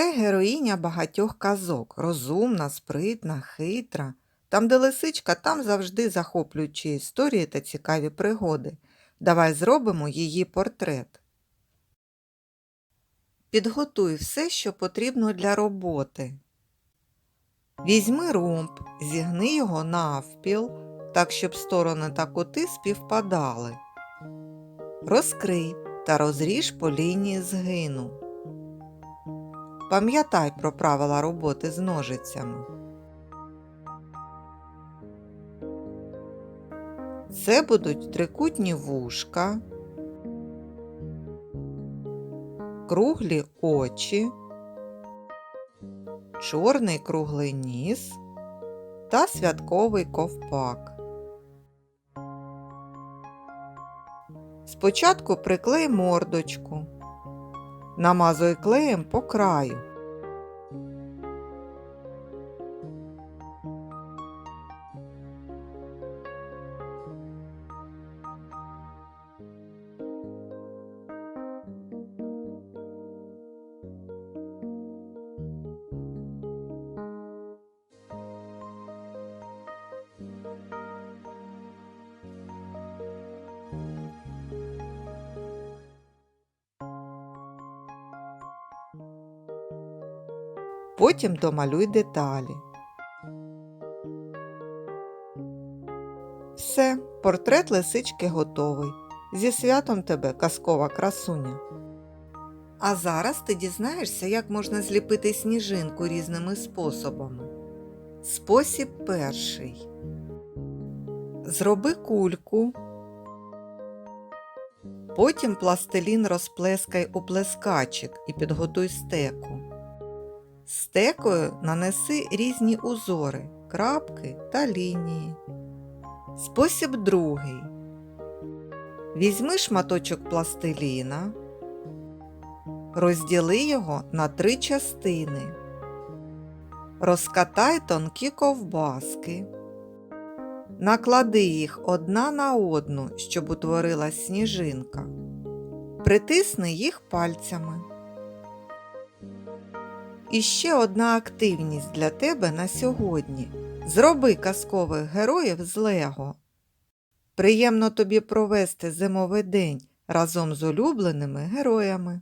Це героїня багатьох казок, розумна, спритна, хитра. Там, де лисичка, там завжди захоплюючі історії та цікаві пригоди. Давай зробимо її портрет. Підготуй все, що потрібно для роботи. Візьми ромб, зігни його навпіл, так, щоб сторони та кути співпадали. Розкрий та розріж по лінії згину. Пам'ятай про правила роботи з ножицями. Це будуть трикутні вушка, круглі очі, чорний круглий ніс та святковий ковпак. Спочатку приклей мордочку. Намазуй клеєм по краю. Потім домалюй деталі. Все, портрет лисички готовий. Зі святом тебе, казкова красуня. А зараз ти дізнаєшся, як можна зліпити сніжинку різними способами. Спосіб перший. Зроби кульку. Потім пластилін розплескай у плескачик і підготуй стеку. Стекою нанеси різні узори, крапки та лінії. Спосіб другий. Візьми шматочок пластиліна, розділи його на три частини. Розкатай тонкі ковбаски. Наклади їх одна на одну, щоб утворилась сніжинка. Притисни їх пальцями. І ще одна активність для тебе на сьогодні. Зроби казкових героїв з Лего. Приємно тобі провести зимовий день разом з улюбленими героями.